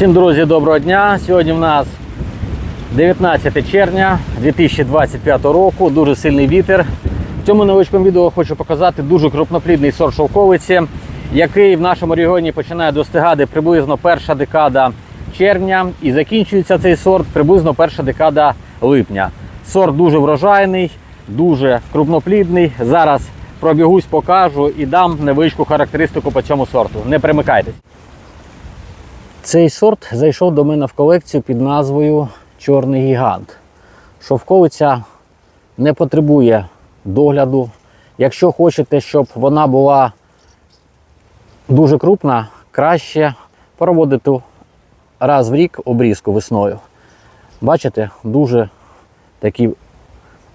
Всім друзі, доброго дня. Сьогодні в нас 19 червня 2025 року. Дуже сильний вітер. В цьому невеличкому відео хочу показати дуже крупноплідний сорт шовковиці, який в нашому регіоні починає достигати приблизно перша декада червня і закінчується цей сорт приблизно перша декада липня. Сорт дуже врожайний, дуже крупноплідний. Зараз пробігусь, покажу і дам невеличку характеристику по цьому сорту. Не примикайтесь. Цей сорт зайшов до мене в колекцію під назвою Чорний гігант. Шовковиця не потребує догляду. Якщо хочете, щоб вона була дуже крупна, краще проводити раз в рік обрізку весною. Бачите, дуже такі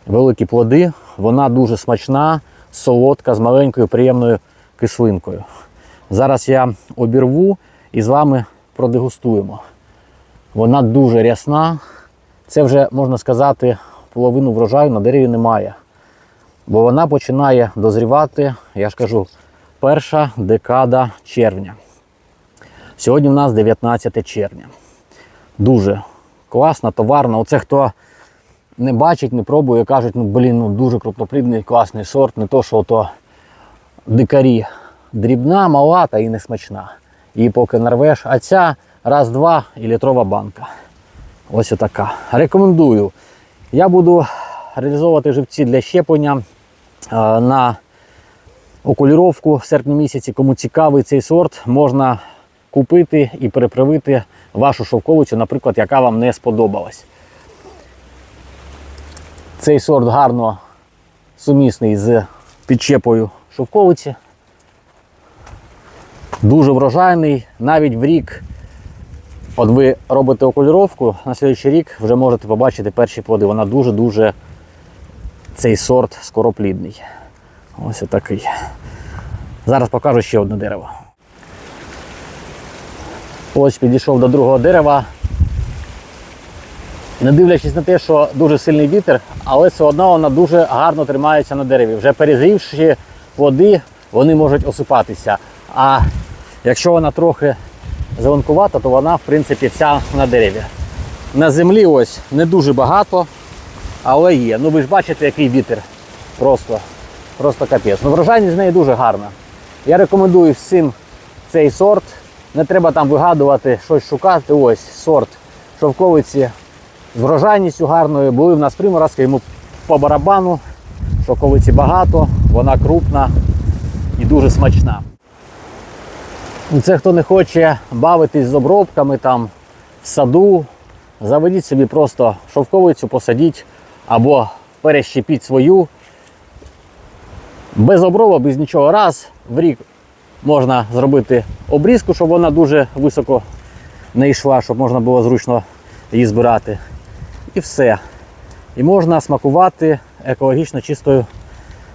великі плоди, вона дуже смачна, солодка, з маленькою приємною кислинкою. Зараз я обірву і з вами продегустуємо. Вона дуже рясна. Це вже, можна сказати, половину врожаю на дереві немає. Бо вона починає дозрівати, я ж кажу, перша декада червня. Сьогодні в нас 19 червня. Дуже класна, товарна. Оце хто не бачить, не пробує, кажуть, ну блін, ну дуже крупноплідний, класний сорт, не то, що то дикарі. Дрібна, мала та і не Її поки нарвеш, а ця раз-два і літрова банка. Ось отака. Рекомендую. Я буду реалізовувати живці для щеплення е, на окуліровку в серпні місяці. Кому цікавий цей сорт, можна купити і переправити вашу шовковицю, наприклад, яка вам не сподобалась. Цей сорт гарно сумісний з підчепою шовковиці. Дуже врожайний, навіть в рік. От ви робите окуліровку, на слідчий рік вже можете побачити перші плоди. Вона дуже-дуже цей сорт скороплідний. Ось такий. Зараз покажу ще одне дерево. Ось підійшов до другого дерева. Не дивлячись на те, що дуже сильний вітер, але все одно вона дуже гарно тримається на дереві. Вже перезрівши плоди, вони можуть осипатися. А якщо вона трохи зеленкувата, то вона в принципі вся на дереві. На землі ось не дуже багато, але є. Ну ви ж бачите, який вітер. Просто, просто капець. Ну, врожайність з неї дуже гарна. Я рекомендую всім цей сорт. Не треба там вигадувати, щось шукати. Ось сорт шовковиці з врожайністю гарною. Були в нас приморозки, йому по барабану. Шовковиці багато, вона крупна і дуже смачна. Ну, Це хто не хоче бавитись з обробками там в саду, заведіть собі просто шовковицю, посадіть або перещепіть свою. Без обробок, без нічого. Раз в рік можна зробити обрізку, щоб вона дуже високо не йшла, щоб можна було зручно її збирати. І все. І можна смакувати екологічно чистою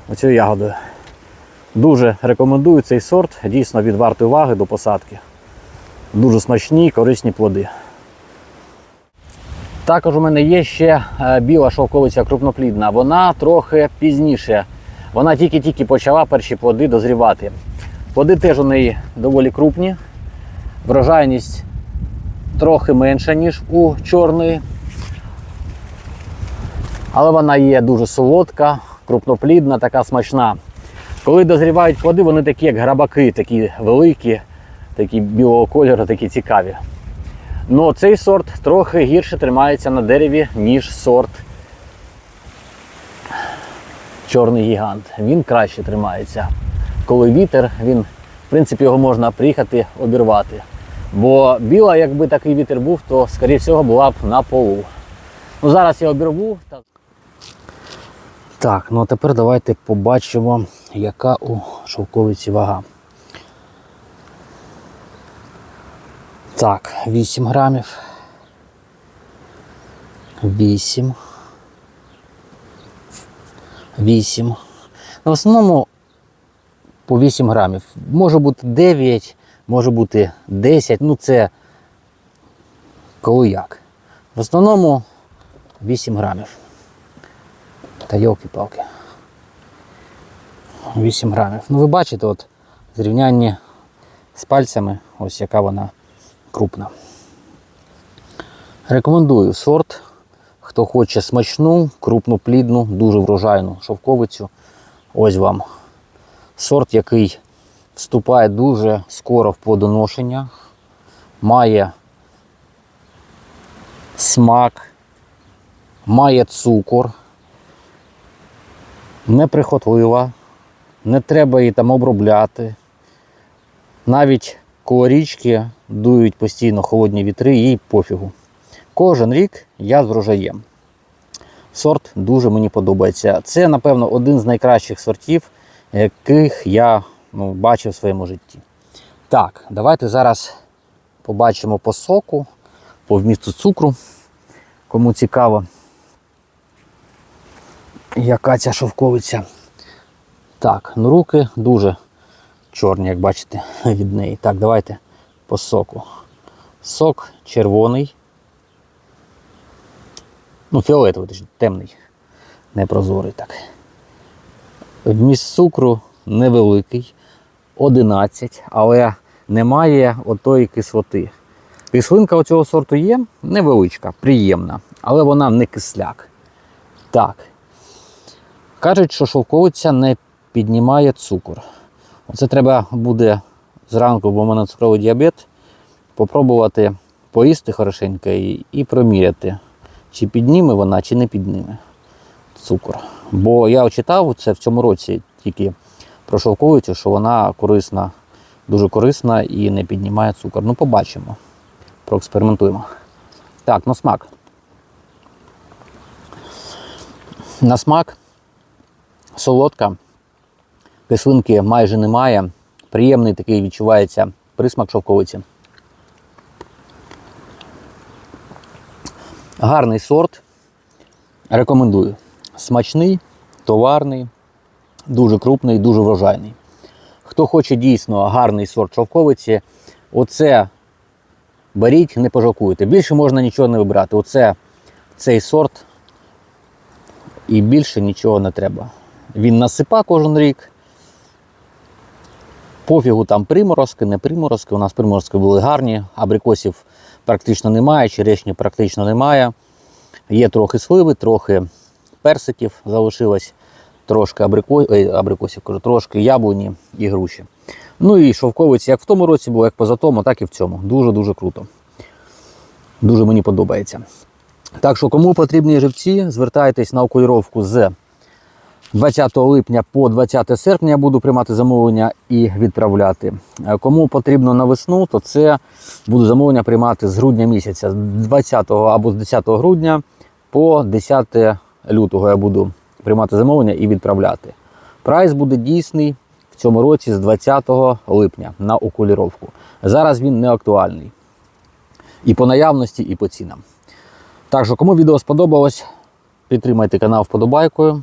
оцією ягодою. Дуже рекомендую цей сорт, дійсно від вартої уваги до посадки. Дуже смачні, корисні плоди. Також у мене є ще е, біла шовковиця крупноплідна. Вона трохи пізніше. Вона тільки-тільки почала перші плоди дозрівати. Плоди теж у неї доволі крупні. Врожайність трохи менша, ніж у чорної. Але вона є дуже солодка, крупноплідна, така смачна. Коли дозрівають плоди, вони такі, як грабаки, такі великі, такі білого кольору, такі цікаві. Ну цей сорт трохи гірше тримається на дереві, ніж сорт чорний гігант. Він краще тримається. Коли вітер, він, в принципі, його можна приїхати обірвати. Бо біла, якби такий вітер був, то, скоріше всього, була б на полу. Ну, зараз я обірву. Так. Ну а тепер давайте побачимо, яка у шовковиці вага. Так, 8 грамів. 8. 8. Ну, в основному по 8 грамів. Може бути 9, може бути 10. Ну це коли як. В основному 8 грамів. Та йолки-палки. 8 грамів. Ну ви бачите, от зрівняння з пальцями, ось яка вона крупна. Рекомендую сорт. Хто хоче смачну, крупноплідну, дуже врожайну шовковицю. Ось вам сорт, який вступає дуже скоро в плодоношення, має смак, має цукор, неприхотлива, не треба її там обробляти. Навіть коло річки дують постійно холодні вітри, їй пофігу. Кожен рік я з врожаєм. Сорт дуже мені подобається. Це, напевно, один з найкращих сортів, яких я ну, бачив в своєму житті. Так, давайте зараз побачимо по соку, по вмісту цукру. Кому цікаво, яка ця шовковиця. Так, ну руки дуже чорні, як бачите, від неї. Так, давайте по соку. Сок червоний. Ну, фіолетовий, точніше, темний, не прозорий так. Вміст цукру невеликий, 11, але немає отої кислоти. Кислинка цього сорту є невеличка, приємна, але вона не кисляк. Так. Кажуть, що шовковиця не піднімає цукор. Оце треба буде зранку, бо в мене цукровий діабет, попробувати поїсти хорошенько і, і проміряти, чи підніме вона, чи не підніме цукор. Бо я читав це в цьому році тільки про шовковицю, що вона корисна, дуже корисна і не піднімає цукор. Ну, побачимо. Проекспериментуємо. Так, на смак. На смак солодка, кислинки майже немає. Приємний такий відчувається присмак шовковиці. Гарний сорт. Рекомендую. Смачний, товарний, дуже крупний, дуже врожайний. Хто хоче дійсно гарний сорт шовковиці, оце беріть, не пожалкуєте. Більше можна нічого не вибирати. Оце цей сорт і більше нічого не треба. Він насипа кожен рік. Пофігу там приморозки, не приморозки. У нас приморозки були гарні, абрикосів практично немає, черешні практично немає. Є трохи сливи, трохи персиків залишилось, трошки абрико... Ой, абрикосів, кажу, трошки яблуні і груші. Ну і шовковиці, як в тому році було, як позатому, так і в цьому. Дуже-дуже круто. Дуже мені подобається. Так що, кому потрібні живці, звертайтесь на окуліровку з 20 липня по 20 серпня буду приймати замовлення і відправляти. Е, Кому потрібно на весну, то це буду замовлення приймати з грудня місяця, з 20 або з 10 грудня по 10 лютого я буду приймати замовлення і відправляти. Прайс буде дійсний в цьому році з 20 липня на окуліровку. Зараз він не актуальний. І по наявності, і по цінам. Так що, кому відео сподобалось, підтримайте канал вподобайкою.